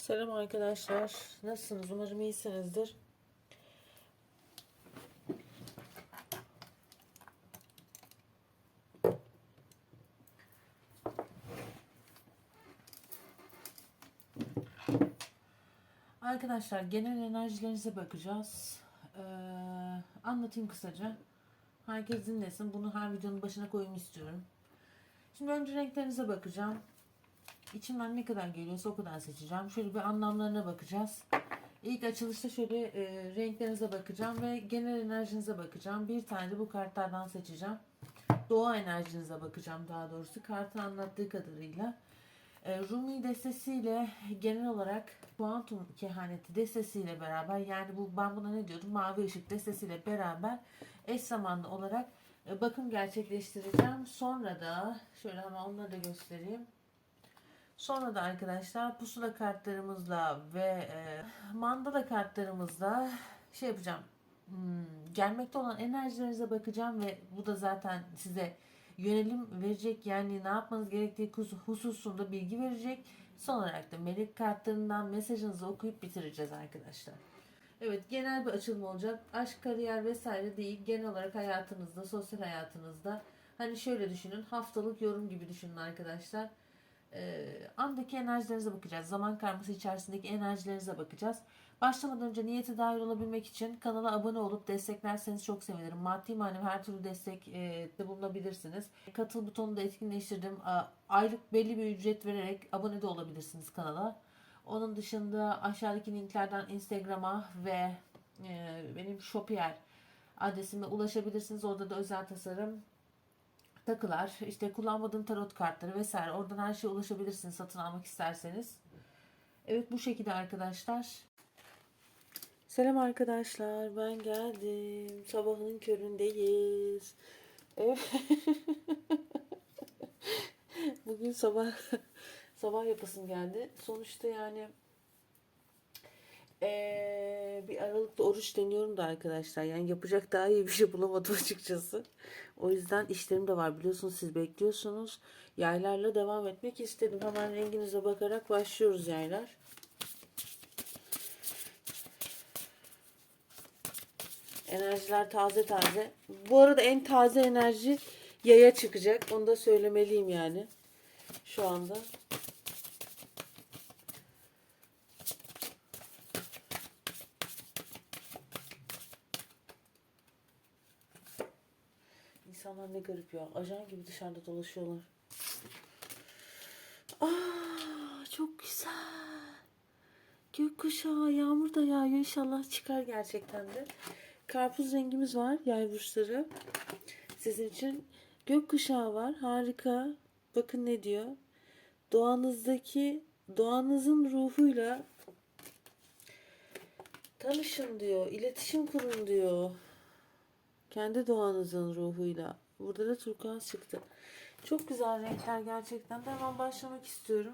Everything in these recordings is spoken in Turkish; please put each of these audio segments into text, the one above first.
Selam arkadaşlar. Nasılsınız? Umarım iyisinizdir. Arkadaşlar genel enerjilerinize bakacağız. Ee, anlatayım kısaca. Herkes dinlesin. Bunu her videonun başına koyayım istiyorum. Şimdi önce renklerinize bakacağım. İçimden ne kadar geliyorsa o kadar seçeceğim. Şöyle bir anlamlarına bakacağız. İlk açılışta şöyle e, renklerinize bakacağım ve genel enerjinize bakacağım. Bir tane de bu kartlardan seçeceğim. Doğa enerjinize bakacağım daha doğrusu. Kartı anlattığı kadarıyla. E, Rumi destesiyle genel olarak kuantum kehaneti destesiyle beraber yani bu ben buna ne diyordum mavi ışık destesiyle beraber eş zamanlı olarak e, bakım gerçekleştireceğim. Sonra da şöyle hemen onları da göstereyim. Sonra da arkadaşlar pusula kartlarımızla ve e, mandala kartlarımızla şey yapacağım. Hmm, gelmekte olan enerjilerinize bakacağım ve bu da zaten size yönelim verecek yani ne yapmanız gerektiği hususunda bilgi verecek. Son olarak da melek kartlarından mesajınızı okuyup bitireceğiz arkadaşlar. Evet genel bir açılım olacak. Aşk, kariyer vesaire değil. Genel olarak hayatınızda, sosyal hayatınızda. Hani şöyle düşünün. Haftalık yorum gibi düşünün arkadaşlar. Ee, andaki enerjilerinize bakacağız. Zaman karması içerisindeki enerjilerinize bakacağız. Başlamadan önce niyeti dahil olabilmek için kanala abone olup desteklerseniz çok sevinirim. Maddi manevi her türlü destek e, de bulunabilirsiniz. Katıl butonunu da etkinleştirdim. Aylık belli bir ücret vererek abone de olabilirsiniz kanala. Onun dışında aşağıdaki linklerden Instagram'a ve e, benim Shopier adresime ulaşabilirsiniz. Orada da özel tasarım takılar, işte kullanmadığım tarot kartları vesaire oradan her şeye ulaşabilirsiniz satın almak isterseniz. Evet bu şekilde arkadaşlar. Selam arkadaşlar ben geldim. Sabahın köründeyiz. Evet. Bugün sabah sabah yapasım geldi. Sonuçta yani ee, bir aralıkta oruç deniyorum da arkadaşlar. Yani yapacak daha iyi bir şey bulamadım açıkçası. O yüzden işlerim de var. Biliyorsunuz siz bekliyorsunuz. Yaylarla devam etmek istedim. Hemen renginize bakarak başlıyoruz yaylar. Enerjiler taze taze. Bu arada en taze enerji yaya çıkacak. Onu da söylemeliyim yani. Şu anda. İnsanlar ne garip ya. Ajan gibi dışarıda dolaşıyorlar. Aa, çok güzel. Gökkuşağı, yağmur da yağıyor. İnşallah çıkar gerçekten de. Karpuz rengimiz var. Yay burçları. Sizin için gökkuşağı var. Harika. Bakın ne diyor. Doğanızdaki doğanızın ruhuyla tanışın diyor. İletişim kurun diyor. Kendi doğanızın ruhuyla. Burada da turkuaz çıktı. Çok güzel renkler gerçekten de hemen başlamak istiyorum.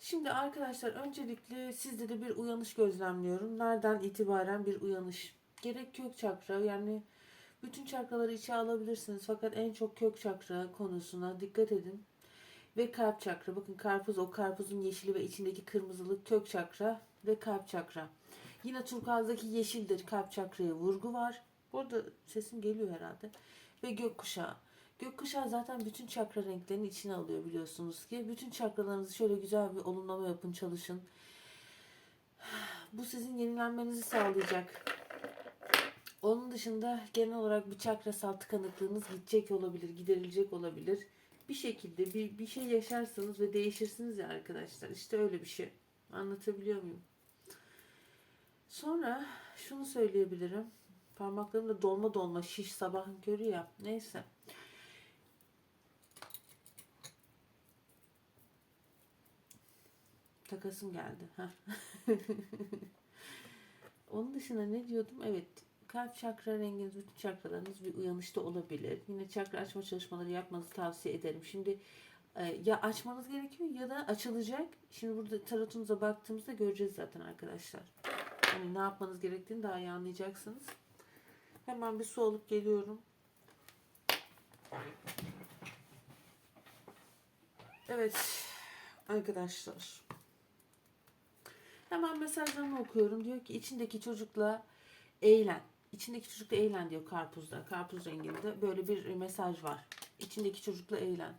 Şimdi arkadaşlar öncelikle sizde de bir uyanış gözlemliyorum. Nereden itibaren bir uyanış? Gerek kök çakra yani bütün çakraları içe alabilirsiniz. Fakat en çok kök çakra konusuna dikkat edin. Ve kalp çakra. Bakın karpuz o karpuzun yeşili ve içindeki kırmızılık kök çakra ve kalp çakra. Yine turkuazdaki yeşildir. Kalp çakraya vurgu var. Burada sesim geliyor herhalde. Ve gökkuşağı. Gökkuşağı zaten bütün çakra renklerini içine alıyor biliyorsunuz ki. Bütün çakralarınızı şöyle güzel bir olumlama yapın, çalışın. Bu sizin yenilenmenizi sağlayacak. Onun dışında genel olarak bir çakrasal tıkanıklığınız gidecek olabilir, giderilecek olabilir. Bir şekilde bir, bir şey yaşarsanız ve değişirsiniz ya arkadaşlar. İşte öyle bir şey. Anlatabiliyor muyum? Sonra şunu söyleyebilirim. Parmaklarım da dolma dolma şiş sabahın körü ya. Neyse. Takasım geldi. Onun dışında ne diyordum? Evet. Kalp çakra renginiz, bütün çakralarınız bir uyanışta olabilir. Yine çakra açma çalışmaları yapmanızı tavsiye ederim. Şimdi e, ya açmanız gerekiyor ya da açılacak. Şimdi burada tarotunuza baktığımızda göreceğiz zaten arkadaşlar. Hani ne yapmanız gerektiğini daha iyi anlayacaksınız. Hemen bir su alıp geliyorum. Evet arkadaşlar. Hemen mesajlarını okuyorum. Diyor ki içindeki çocukla eğlen. İçindeki çocukla eğlen diyor karpuzda. Karpuz renginde böyle bir mesaj var. İçindeki çocukla eğlen.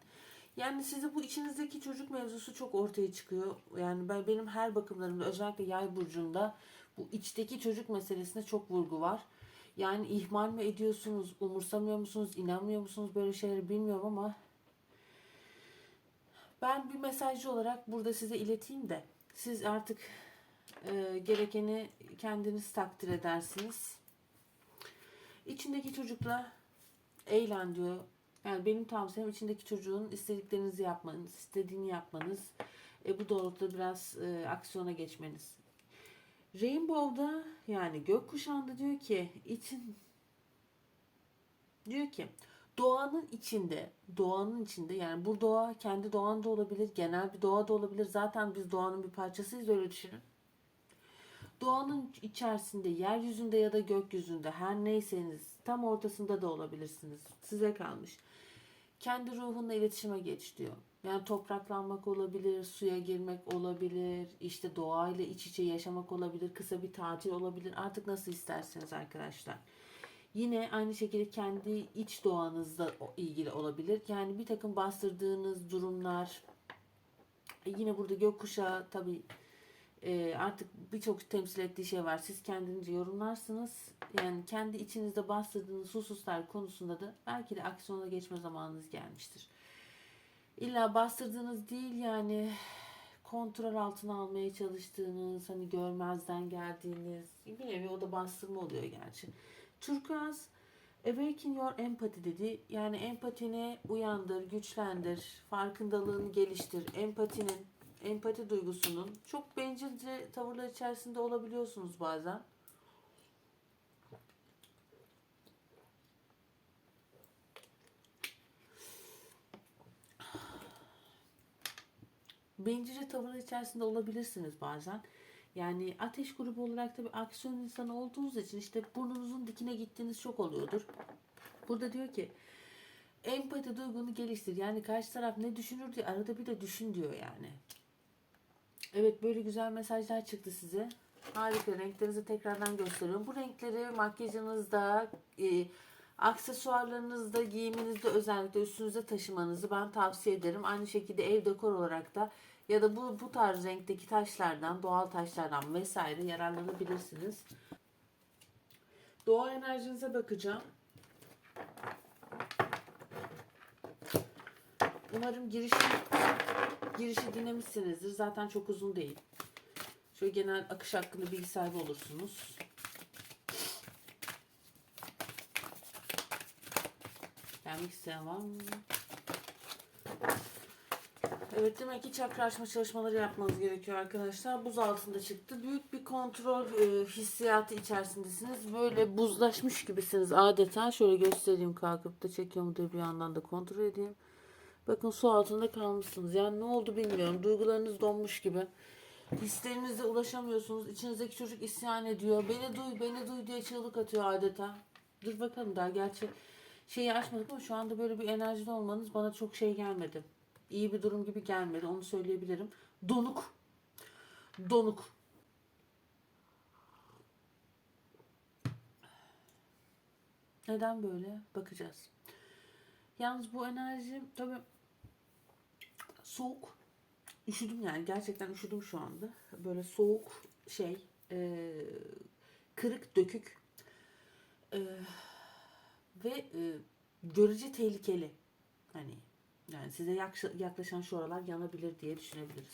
Yani size bu içinizdeki çocuk mevzusu çok ortaya çıkıyor. Yani ben benim her bakımlarımda özellikle yay burcunda bu içteki çocuk meselesine çok vurgu var. Yani ihmal mi ediyorsunuz, umursamıyor musunuz, inanmıyor musunuz böyle şeyleri bilmiyorum ama ben bir mesajcı olarak burada size ileteyim de siz artık e, gerekeni kendiniz takdir edersiniz. İçindeki çocukla eğlen diyor. Yani benim tavsiyem içindeki çocuğun istediklerinizi yapmanız, istediğini yapmanız. E, bu doğrultuda biraz e, aksiyona geçmeniz. Rainbow'da yani gökkuşağında diyor ki için diyor ki doğanın içinde doğanın içinde. Yani bu doğa kendi doğan da olabilir genel bir doğa da olabilir. Zaten biz doğanın bir parçasıyız öyle düşünün. Doğanın içerisinde yeryüzünde ya da gökyüzünde her neyseniz tam ortasında da olabilirsiniz. Size kalmış. Kendi ruhunla iletişime geç diyor yani topraklanmak olabilir, suya girmek olabilir, işte doğayla iç içe yaşamak olabilir, kısa bir tatil olabilir. Artık nasıl isterseniz arkadaşlar. Yine aynı şekilde kendi iç doğanızla ilgili olabilir. Yani bir takım bastırdığınız durumlar. E yine burada gökkuşağı tabii e, artık birçok temsil ettiği şey var. Siz kendince yorumlarsınız. Yani kendi içinizde bastırdığınız hususlar konusunda da belki de aksiyona geçme zamanınız gelmiştir. İlla bastırdığınız değil yani kontrol altına almaya çalıştığınız, hani görmezden geldiğiniz bir nevi o da bastırma oluyor gerçi. Turkuaz Awaken your empathy dedi. Yani empatini uyandır, güçlendir, farkındalığını geliştir. Empatinin, empati duygusunun çok bencilce tavırlar içerisinde olabiliyorsunuz bazen. Bencilce tavırlar içerisinde olabilirsiniz bazen. Yani ateş grubu olarak da bir aksiyon insanı olduğunuz için işte burnunuzun dikine gittiğiniz çok oluyordur. Burada diyor ki empati duygunu geliştir. Yani karşı taraf ne düşünür diye arada bir de düşün diyor yani. Evet böyle güzel mesajlar çıktı size. Harika renklerinizi tekrardan gösteriyorum. Bu renkleri makyajınızda, e, aksesuarlarınızda, giyiminizde özellikle üstünüze taşımanızı ben tavsiye ederim. Aynı şekilde ev dekor olarak da ya da bu, bu tarz renkteki taşlardan, doğal taşlardan vesaire yararlanabilirsiniz. Doğa enerjinize bakacağım. Umarım girişi, girişi dinlemişsinizdir. Zaten çok uzun değil. Şöyle genel akış hakkında bilgi sahibi olursunuz. Var mı? Evet demek ki çakra açma çalışmaları yapmanız gerekiyor arkadaşlar. Buz altında çıktı. Büyük bir kontrol e, hissiyatı içerisindesiniz. Böyle buzlaşmış gibisiniz adeta. Şöyle göstereyim kalkıp da çekiyor mu diye bir yandan da kontrol edeyim. Bakın su altında kalmışsınız. Yani ne oldu bilmiyorum. Duygularınız donmuş gibi. Hislerinize ulaşamıyorsunuz. İçinizdeki çocuk isyan ediyor. Beni duy, beni duy diye çığlık atıyor adeta. Dur bakalım daha gerçi şeyi açmadık ama şu anda böyle bir enerjide olmanız bana çok şey gelmedi. İyi bir durum gibi gelmedi onu söyleyebilirim. Donuk. Donuk. Neden böyle? Bakacağız. Yalnız bu enerji tabii soğuk. Üşüdüm yani gerçekten üşüdüm şu anda. Böyle soğuk şey e, kırık dökük e, ve e, görece tehlikeli. Hani yani size yaklaşan şu aralar yanabilir diye düşünebiliriz.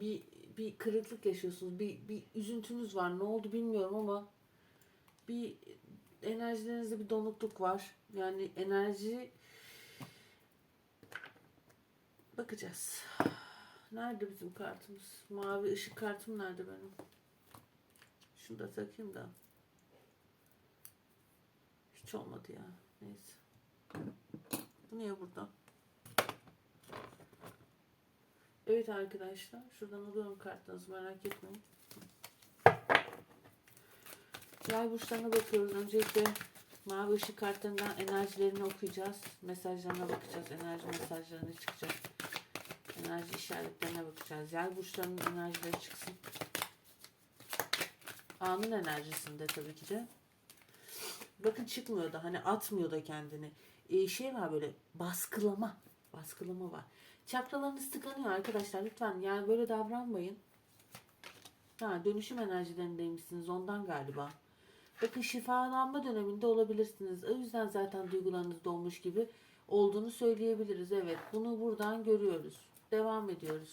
Bir bir kırıklık yaşıyorsunuz. Bir bir üzüntünüz var. Ne oldu bilmiyorum ama bir enerjilerinizde bir donukluk var. Yani enerji bakacağız. Nerede bizim kartımız? Mavi ışık kartım nerede benim? Şunu da takayım da. Hiç olmadı ya. Neyse. Bu niye burada? Evet arkadaşlar. Şuradan alıyorum kartınızı merak etmeyin. Yay burçlarına bakıyoruz. Öncelikle mavi ışık kartlarından enerjilerini okuyacağız. Mesajlarına bakacağız. Enerji mesajlarına çıkacak. Enerji işaretlerine bakacağız. Yay burçlarının enerjileri çıksın. Anın enerjisinde tabii ki de. Bakın çıkmıyor da hani atmıyor da kendini. Ee, şey var böyle baskılama. Baskılama var. Çakralarınız tıkanıyor arkadaşlar lütfen yani böyle davranmayın. Ha dönüşüm enerjilerindeymişsiniz ondan galiba. Bakın şifalanma döneminde olabilirsiniz. O yüzden zaten duygularınız dolmuş gibi olduğunu söyleyebiliriz. Evet bunu buradan görüyoruz. Devam ediyoruz.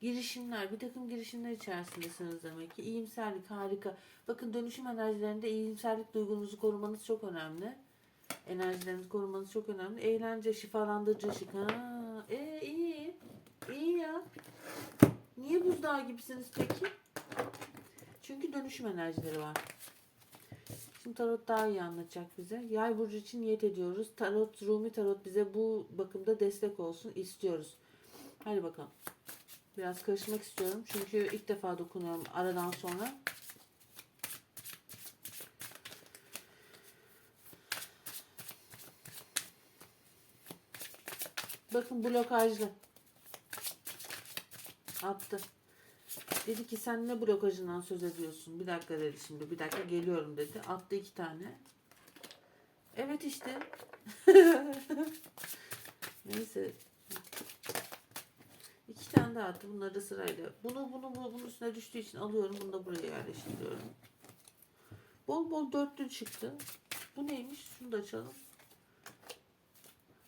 Girişimler, bir takım girişimler içerisindesiniz demek ki. İyimserlik harika. Bakın dönüşüm enerjilerinde iyimserlik duygunuzu korumanız çok önemli. Enerjilerinizi korumanız çok önemli. Eğlence, şifalandırıcı ışık. Ha, e, iyi. İyi ya. Niye buzdağı gibisiniz peki? Çünkü dönüşüm enerjileri var. Şimdi tarot daha iyi anlatacak bize. Yay burcu için niyet ediyoruz. Tarot, Rumi tarot bize bu bakımda destek olsun istiyoruz. Hadi bakalım. Biraz karışmak istiyorum. Çünkü ilk defa dokunuyorum aradan sonra. Bakın blokajlı. Attı. Dedi ki sen ne blokajından söz ediyorsun? Bir dakika dedi şimdi. Bir dakika geliyorum dedi. Attı iki tane. Evet işte. Neyse. İki tane daha attı. Bunları da sırayla. Bunu bunu bunu bunun üstüne düştüğü için alıyorum. Bunu da buraya yerleştiriyorum. Bol bol dörtlü çıktı. Bu neymiş? Şunu da açalım.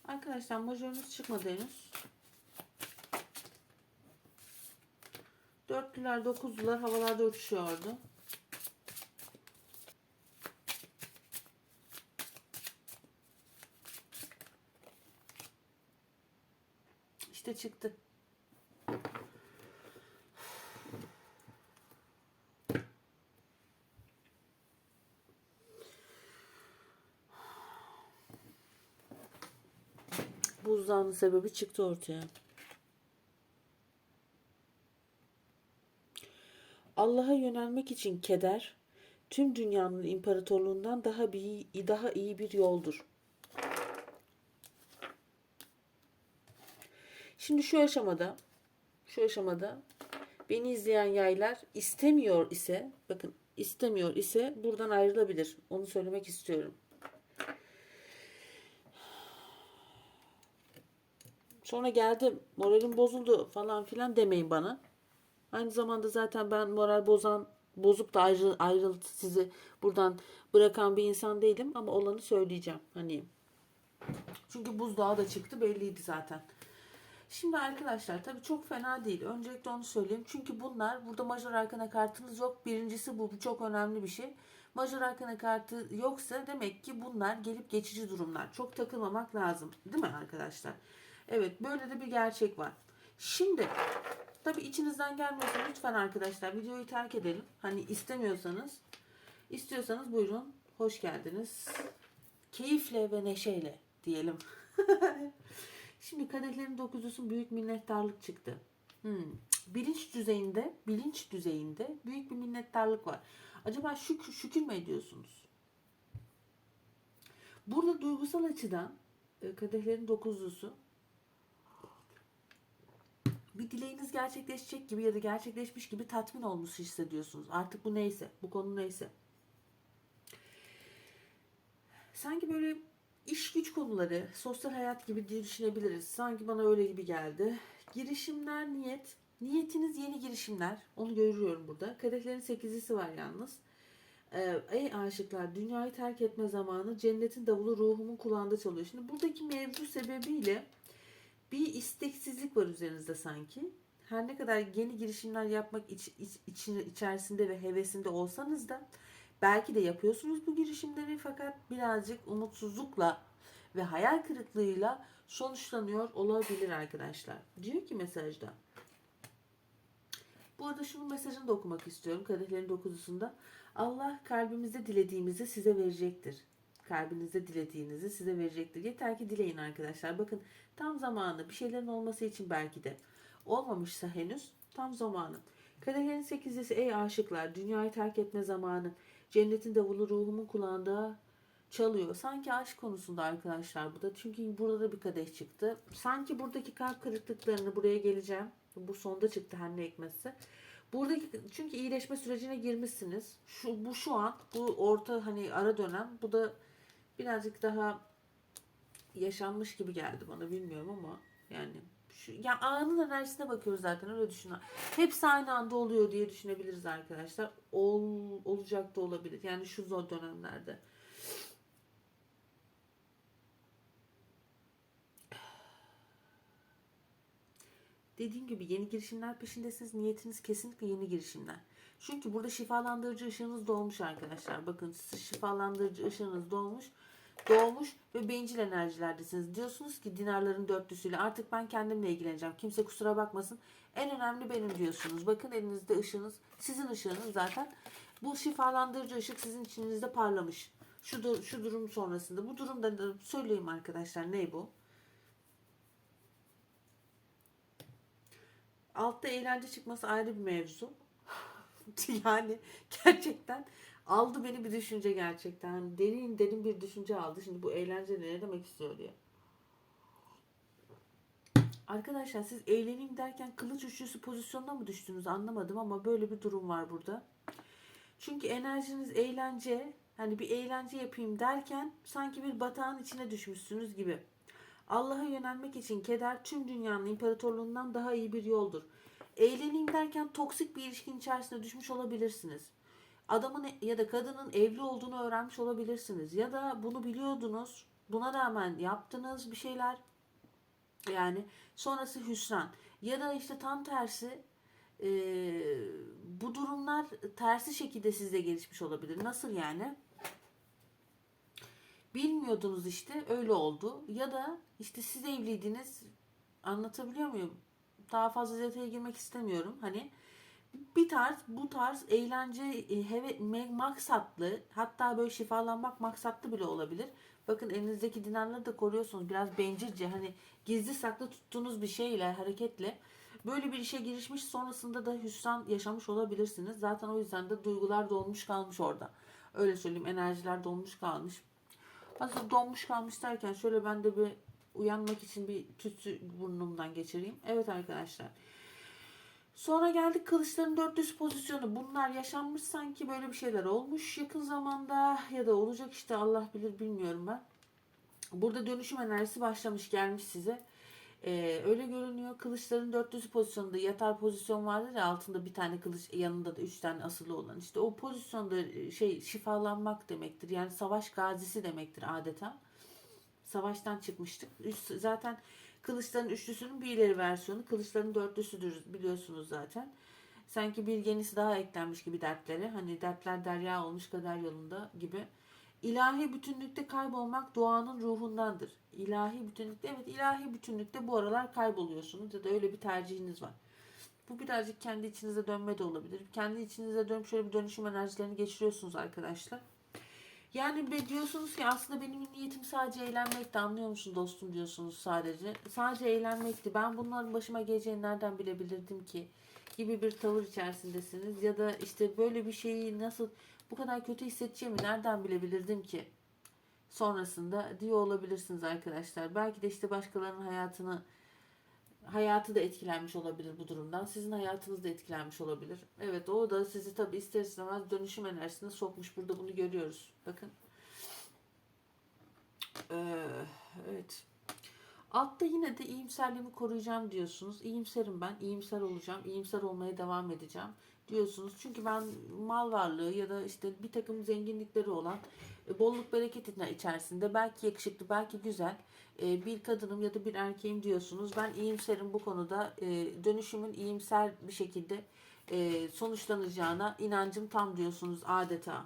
Arkadaşlar majörümüz çıkmadı henüz. Dörtlüler, dokuzlular havalarda uçuşuyordu. İşte çıktı. Buzdağının sebebi çıktı ortaya. Allah'a yönelmek için keder, tüm dünyanın imparatorluğundan daha bir daha iyi bir yoldur. Şimdi şu aşamada, şu aşamada beni izleyen yaylar istemiyor ise, bakın istemiyor ise buradan ayrılabilir. Onu söylemek istiyorum. Sonra geldim, moralim bozuldu falan filan demeyin bana. Aynı zamanda zaten ben moral bozan, bozup da ayrı, ayrıl sizi buradan bırakan bir insan değilim ama olanı söyleyeceğim. Hani çünkü buzdağı da çıktı belliydi zaten. Şimdi arkadaşlar tabii çok fena değil. Öncelikle onu söyleyeyim. Çünkü bunlar burada majör arkana kartınız yok. Birincisi bu, bu çok önemli bir şey. Majör arkana kartı yoksa demek ki bunlar gelip geçici durumlar. Çok takılmamak lazım. Değil mi arkadaşlar? Evet böyle de bir gerçek var. Şimdi tabii içinizden gelmiyorsa lütfen arkadaşlar videoyu terk edelim. Hani istemiyorsanız istiyorsanız buyurun hoş geldiniz. Keyifle ve neşeyle diyelim. Şimdi kadehlerin dokuzlusu büyük minnettarlık çıktı. Hmm. Bilinç düzeyinde, bilinç düzeyinde büyük bir minnettarlık var. Acaba şükür, şükür mü ediyorsunuz? Burada duygusal açıdan e, kadehlerin dokuzlusu bir dileğiniz gerçekleşecek gibi ya da gerçekleşmiş gibi tatmin olmuş hissediyorsunuz. Artık bu neyse, bu konu neyse. Sanki böyle iş güç konuları, sosyal hayat gibi düşünebiliriz. Sanki bana öyle gibi geldi. Girişimler, niyet. Niyetiniz yeni girişimler. Onu görüyorum burada. Kadehlerin sekizlisi var yalnız. Ee, ey aşıklar dünyayı terk etme zamanı cennetin davulu ruhumun kulağında çalıyor. Şimdi buradaki mevzu sebebiyle bir isteksizlik var üzerinizde sanki. Her ne kadar yeni girişimler yapmak iç, iç, için, içerisinde ve hevesinde olsanız da belki de yapıyorsunuz bu girişimleri fakat birazcık umutsuzlukla ve hayal kırıklığıyla sonuçlanıyor olabilir arkadaşlar. Diyor ki mesajda. Bu arada şunun mesajını da okumak istiyorum. Kadehlerin dokuzusunda. Allah kalbimizde dilediğimizi size verecektir. Kalbinizde dilediğinizi size verecektir. Yeter ki dileyin arkadaşlar. Bakın tam zamanı bir şeylerin olması için belki de olmamışsa henüz tam zamanı. Kadehlerin sekizlisi ey aşıklar dünyayı terk etme zamanı. Cennetin davulu ruhumun kulağında çalıyor. Sanki aşk konusunda arkadaşlar bu da. Çünkü burada da bir kadeh çıktı. Sanki buradaki kalp kırıklıklarını buraya geleceğim. Bu sonda çıktı her ne hikmetse. Buradaki çünkü iyileşme sürecine girmişsiniz. Şu bu şu an bu orta hani ara dönem. Bu da birazcık daha yaşanmış gibi geldi bana bilmiyorum ama yani şu ya anın enerjisine bakıyoruz zaten öyle düşün. Hepsi aynı anda oluyor diye düşünebiliriz arkadaşlar. Ol, olacak da olabilir. Yani şu zor dönemlerde. Dediğim gibi yeni girişimler peşindesiniz. Niyetiniz kesinlikle yeni girişimler. Çünkü burada şifalandırıcı ışığınız doğmuş arkadaşlar. Bakın şifalandırıcı ışığınız doğmuş. Doğmuş ve bencil enerjilerdesiniz. Diyorsunuz ki dinarların dörtlüsüyle artık ben kendimle ilgileneceğim. Kimse kusura bakmasın. En önemli benim diyorsunuz. Bakın elinizde ışığınız. Sizin ışığınız zaten. Bu şifalandırıcı ışık sizin içinizde parlamış. Şu, şu durum sonrasında. Bu durumda da söyleyeyim arkadaşlar ne bu? Altta eğlence çıkması ayrı bir mevzu. yani gerçekten aldı beni bir düşünce gerçekten. Derin derin bir düşünce aldı. Şimdi bu eğlence ne demek istiyor diye. Arkadaşlar siz eğleneyim derken kılıç üçlüsü pozisyonuna mı düştünüz anlamadım ama böyle bir durum var burada. Çünkü enerjiniz eğlence hani bir eğlence yapayım derken sanki bir batağın içine düşmüşsünüz gibi. Allah'a yönelmek için keder tüm dünyanın imparatorluğundan daha iyi bir yoldur. Eğleneyim derken toksik bir ilişkin içerisine düşmüş olabilirsiniz. Adamın ya da kadının evli olduğunu öğrenmiş olabilirsiniz. Ya da bunu biliyordunuz. Buna rağmen yaptınız bir şeyler. Yani sonrası hüsran. Ya da işte tam tersi e, bu durumlar tersi şekilde sizde gelişmiş olabilir. Nasıl yani? Bilmiyordunuz işte öyle oldu. Ya da işte siz evliydiniz. Anlatabiliyor muyum? Daha fazla detaya girmek istemiyorum. Hani bir tarz bu tarz eğlence e, heve, maksatlı hatta böyle şifalanmak maksatlı bile olabilir. Bakın elinizdeki dinarları da koruyorsunuz. Biraz bencilce hani gizli saklı tuttuğunuz bir şeyle hareketle böyle bir işe girişmiş sonrasında da hüsran yaşamış olabilirsiniz. Zaten o yüzden de duygular dolmuş kalmış orada. Öyle söyleyeyim enerjiler dolmuş kalmış. Hazır donmuş kalmış derken şöyle ben de bir uyanmak için bir tütsü burnumdan geçireyim. Evet arkadaşlar. Sonra geldik kılıçların dörtlüsü pozisyonu. Bunlar yaşanmış sanki böyle bir şeyler olmuş yakın zamanda ya da olacak işte Allah bilir bilmiyorum ben. Burada dönüşüm enerjisi başlamış gelmiş size. Ee, öyle görünüyor. Kılıçların dörtlüsü pozisyonunda yatar pozisyon vardır ya altında bir tane kılıç yanında da üç tane asılı olan. İşte o pozisyonda e, şey şifalanmak demektir. Yani savaş gazisi demektir adeta. Savaştan çıkmıştık. Üst, zaten kılıçların üçlüsünün bir ileri versiyonu. Kılıçların dörtlüsüdür biliyorsunuz zaten. Sanki bir yenisi daha eklenmiş gibi dertlere. Hani dertler derya olmuş kader yolunda gibi. İlahi bütünlükte kaybolmak doğanın ruhundandır. İlahi bütünlükte evet ilahi bütünlükte bu aralar kayboluyorsunuz ya da öyle bir tercihiniz var. Bu birazcık kendi içinize dönme de olabilir. Kendi içinize dönüp şöyle bir dönüşüm enerjilerini geçiriyorsunuz arkadaşlar. Yani diyorsunuz ki aslında benim niyetim sadece eğlenmekti anlıyor musun dostum diyorsunuz sadece. Sadece eğlenmekti. Ben bunların başıma geleceğini nereden bilebilirdim ki? Gibi bir tavır içerisindesiniz. Ya da işte böyle bir şeyi nasıl bu kadar kötü hissedeceğimi nereden bilebilirdim ki? Sonrasında diyor olabilirsiniz arkadaşlar. Belki de işte başkalarının hayatını hayatı da etkilenmiş olabilir bu durumdan. Sizin hayatınız da etkilenmiş olabilir. Evet o da sizi tabi ister istemez dönüşüm enerjisine sokmuş. Burada bunu görüyoruz. Bakın. Ee, evet. Altta yine de iyimserliğimi koruyacağım diyorsunuz. İyimserim ben. iyimser olacağım. İyimser olmaya devam edeceğim diyorsunuz. Çünkü ben mal varlığı ya da işte bir takım zenginlikleri olan bolluk bereket içerisinde belki yakışıklı belki güzel e, bir kadınım ya da bir erkeğim diyorsunuz. Ben iyimserim bu konuda e, dönüşümün iyimser bir şekilde sonuçlanacağına inancım tam diyorsunuz adeta.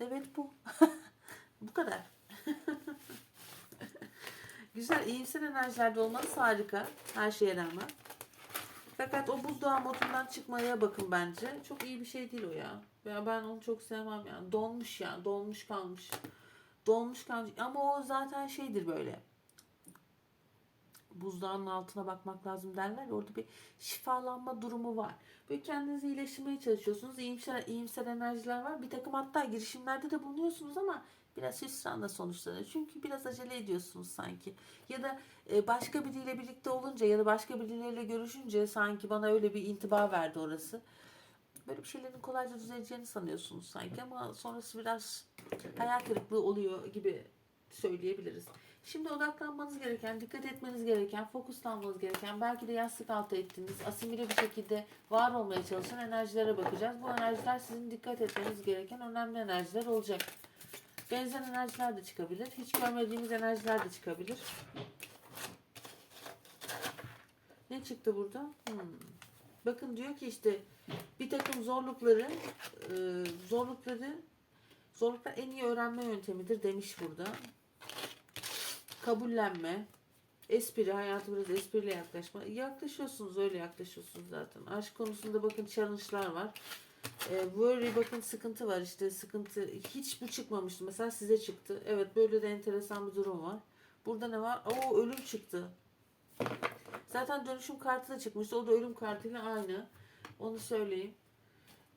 Evet bu. bu kadar. Güzel, iyimser enerjilerde olmanız harika. Her şeye rağmen. Fakat o buzdağı modundan çıkmaya bakın bence. Çok iyi bir şey değil o ya. Ya ben onu çok sevmem yani. Donmuş ya. Donmuş kalmış. Donmuş kalmış. Ama o zaten şeydir böyle. buzdağının altına bakmak lazım derler. Orada bir şifalanma durumu var. Böyle kendinizi iyileştirmeye çalışıyorsunuz. İyimser, iyimser enerjiler var. Bir takım hatta girişimlerde de bulunuyorsunuz ama biraz hüsranla sonuçlanıyor. Çünkü biraz acele ediyorsunuz sanki. Ya da e, başka biriyle birlikte olunca ya da başka birileriyle görüşünce sanki bana öyle bir intiba verdi orası. Böyle bir şeylerin kolayca düzeleceğini sanıyorsunuz sanki ama sonrası biraz hayal kırıklığı oluyor gibi söyleyebiliriz. Şimdi odaklanmanız gereken, dikkat etmeniz gereken, fokuslanmanız gereken, belki de yastık altı ettiğiniz, asimile bir şekilde var olmaya çalışan enerjilere bakacağız. Bu enerjiler sizin dikkat etmeniz gereken önemli enerjiler olacak. Benzer enerjiler de çıkabilir. Hiç görmediğimiz enerjiler de çıkabilir. Ne çıktı burada? Hmm. Bakın diyor ki işte bir takım zorlukları e, zorlukları zorluklar en iyi öğrenme yöntemidir demiş burada. Kabullenme, espri, hayatı biraz espriyle yaklaşma. Yaklaşıyorsunuz öyle yaklaşıyorsunuz zaten. Aşk konusunda bakın challenge'lar var. E, worry bakın sıkıntı var işte sıkıntı hiç bu çıkmamıştı mesela size çıktı. Evet böyle de enteresan bir durum var. Burada ne var? Oo ölüm çıktı. Zaten dönüşüm kartı da çıkmıştı. O da ölüm kartıyla aynı. Onu söyleyeyim.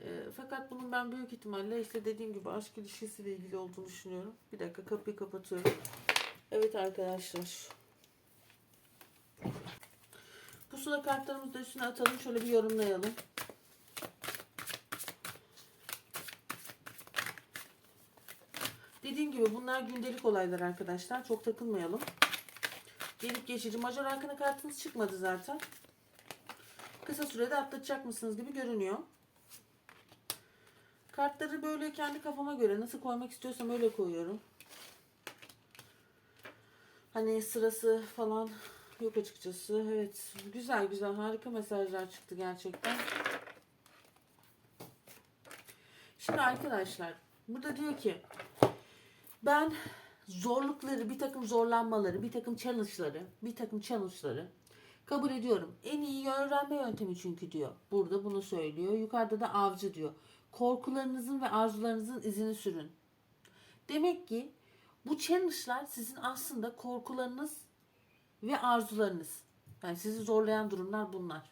E, fakat bunun ben büyük ihtimalle işte dediğim gibi aşk ilişkisiyle ilgili olduğunu düşünüyorum. Bir dakika kapıyı kapatıyorum. Evet arkadaşlar. Pusula kartlarımızı da üstüne atalım. Şöyle bir yorumlayalım. Dediğim gibi bunlar gündelik olaylar arkadaşlar. Çok takılmayalım. Gelip geçici. Major arkana kartınız çıkmadı zaten. Kısa sürede atlatacak mısınız gibi görünüyor. Kartları böyle kendi kafama göre nasıl koymak istiyorsam öyle koyuyorum. Hani sırası falan yok açıkçası. Evet güzel güzel harika mesajlar çıktı gerçekten. Şimdi arkadaşlar burada diyor ki ben zorlukları, bir takım zorlanmaları, bir takım challenge'ları, bir takım challenge'ları kabul ediyorum. En iyi öğrenme yöntemi çünkü diyor. Burada bunu söylüyor. Yukarıda da avcı diyor. Korkularınızın ve arzularınızın izini sürün. Demek ki bu challenge'lar sizin aslında korkularınız ve arzularınız. Yani sizi zorlayan durumlar bunlar.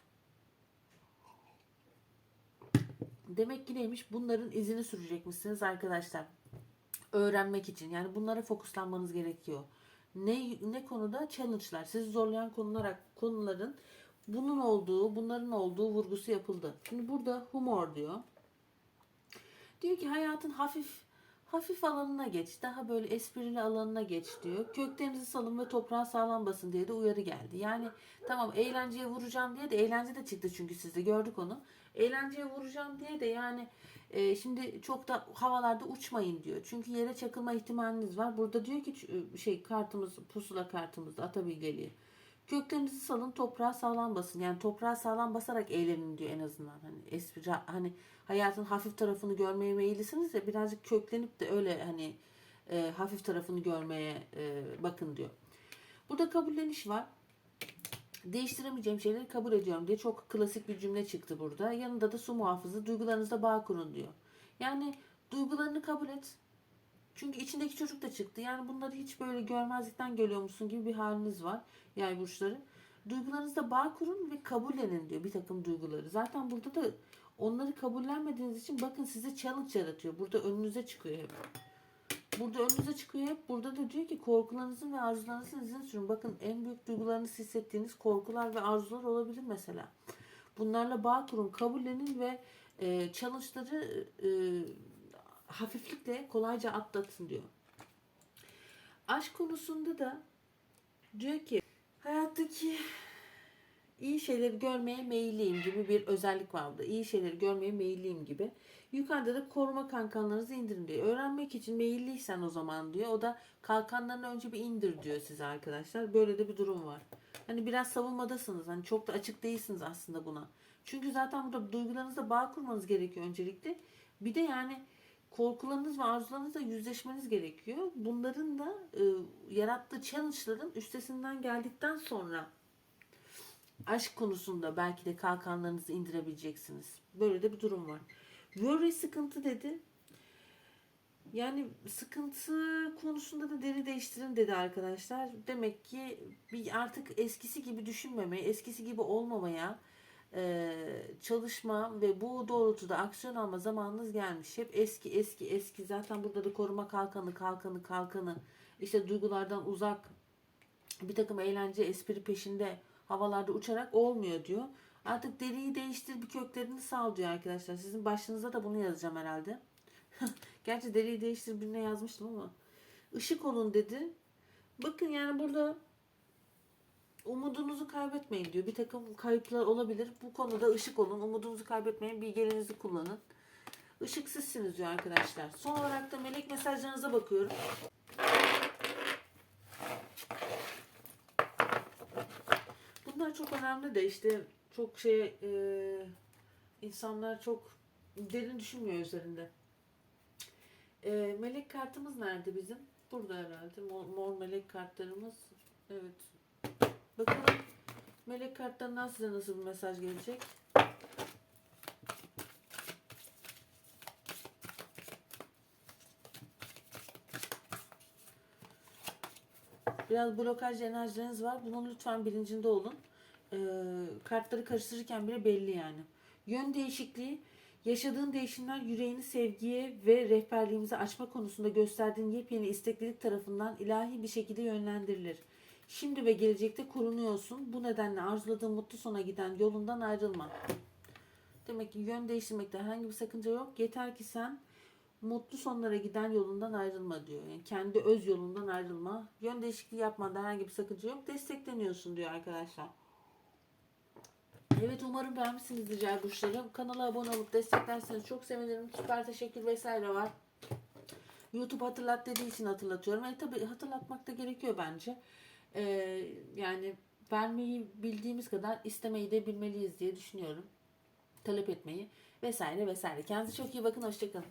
Demek ki neymiş? Bunların izini sürecekmişsiniz arkadaşlar. Öğrenmek için. Yani bunlara fokuslanmanız gerekiyor. Ne ne konuda? Challenge'lar. Sizi zorlayan konular konuların bunun olduğu, bunların olduğu vurgusu yapıldı. Şimdi burada humor diyor. Diyor ki hayatın hafif hafif alanına geç. Daha böyle esprili alanına geç diyor. Köklerinizi salın ve toprağa sağlam basın diye de uyarı geldi. Yani tamam eğlenceye vuracağım diye de eğlence de çıktı çünkü sizde gördük onu. Eğlenceye vuracağım diye de yani e, şimdi çok da havalarda uçmayın diyor. Çünkü yere çakılma ihtimaliniz var. Burada diyor ki ç- şey kartımız pusula kartımızda atabilgeliği. Köklerinizi salın toprağa sağlam basın. Yani toprağa sağlam basarak eğlenin diyor en azından. Hani espri hani hayatın hafif tarafını görmeye meyillisiniz ya birazcık köklenip de öyle hani e, hafif tarafını görmeye e, bakın diyor. Burada kabulleniş var. Değiştiremeyeceğim şeyleri kabul ediyorum diye çok klasik bir cümle çıktı burada. Yanında da su muhafızı duygularınızda bağ kurun diyor. Yani duygularını kabul et. Çünkü içindeki çocuk da çıktı. Yani bunları hiç böyle görmezlikten geliyormuşsun gibi bir haliniz var. Yay burçları. Duygularınızda bağ kurun ve kabullenin diyor bir takım duyguları. Zaten burada da onları kabullenmediğiniz için bakın size challenge yaratıyor. Burada önünüze çıkıyor hep. Burada önünüze çıkıyor hep. Burada da diyor ki korkularınızın ve arzularınızın izini sürün. Bakın en büyük duygularınızı hissettiğiniz korkular ve arzular olabilir mesela. Bunlarla bağ kurun, kabullenin ve e, challenge'ları e, hafiflikle kolayca atlatın diyor. Aşk konusunda da diyor ki hayattaki iyi şeyleri görmeye meyilliyim gibi bir özellik var burada. İyi şeyleri görmeye meyilliyim gibi. Yukarıda da koruma kalkanlarınızı indirin diyor. Öğrenmek için meyilliysen o zaman diyor. O da kalkanlarını önce bir indir diyor size arkadaşlar. Böyle de bir durum var. Hani biraz savunmadasınız. Hani çok da açık değilsiniz aslında buna. Çünkü zaten burada duygularınızla bağ kurmanız gerekiyor öncelikle. Bir de yani korkularınız ve arzularınızla yüzleşmeniz gerekiyor. Bunların da e, yarattığı challenge'ların üstesinden geldikten sonra aşk konusunda belki de kalkanlarınızı indirebileceksiniz. Böyle de bir durum var. Worry sıkıntı dedi. Yani sıkıntı konusunda da deri değiştirin dedi arkadaşlar. Demek ki bir artık eskisi gibi düşünmemeye, eskisi gibi olmamaya çalışma ve bu doğrultuda aksiyon alma zamanınız gelmiş. Hep eski eski eski zaten burada da koruma kalkanı kalkanı kalkanı işte duygulardan uzak bir takım eğlence espri peşinde havalarda uçarak olmuyor diyor. Artık deriyi değiştir bir köklerini sal diyor arkadaşlar. Sizin başınıza da bunu yazacağım herhalde. Gerçi deriyi değiştir birine yazmıştım ama. Işık olun dedi. Bakın yani burada umudunuzu kaybetmeyin diyor. Bir takım kayıplar olabilir. Bu konuda ışık olun. Umudunuzu kaybetmeyin. Bilgelerinizi kullanın. Işık sizsiniz diyor arkadaşlar. Son olarak da melek mesajlarınıza bakıyorum. Bunlar çok önemli de işte çok şey e, insanlar çok derin düşünmüyor üzerinde. E, melek kartımız nerede bizim? Burada herhalde. Mor, mor melek kartlarımız. Evet. Bakalım melek kartlarından size nasıl bir mesaj gelecek? Biraz blokaj enerjileriniz var. Bunun lütfen bilincinde olun. Ee, kartları karıştırırken bile belli yani. Yön değişikliği, yaşadığın değişimler yüreğini sevgiye ve rehberliğimize açma konusunda gösterdiğin yepyeni isteklilik tarafından ilahi bir şekilde yönlendirilir. Şimdi ve gelecekte korunuyorsun. Bu nedenle arzuladığın mutlu sona giden yolundan ayrılma. Demek ki yön değiştirmekte herhangi bir sakınca yok. Yeter ki sen mutlu sonlara giden yolundan ayrılma diyor. Yani kendi öz yolundan ayrılma. Yön değişikliği yapmanda herhangi bir sakınca yok. Destekleniyorsun diyor arkadaşlar. Evet umarım beğenmişsinizdir Cay Burçlarım. Kanala abone olup desteklerseniz çok sevinirim. Süper teşekkür vesaire var. YouTube hatırlat dediği için hatırlatıyorum. E tabi hatırlatmak da gerekiyor bence. Ee, yani vermeyi bildiğimiz kadar istemeyi de bilmeliyiz diye düşünüyorum. Talep etmeyi vesaire vesaire. Kendinize çok iyi bakın. Hoşçakalın.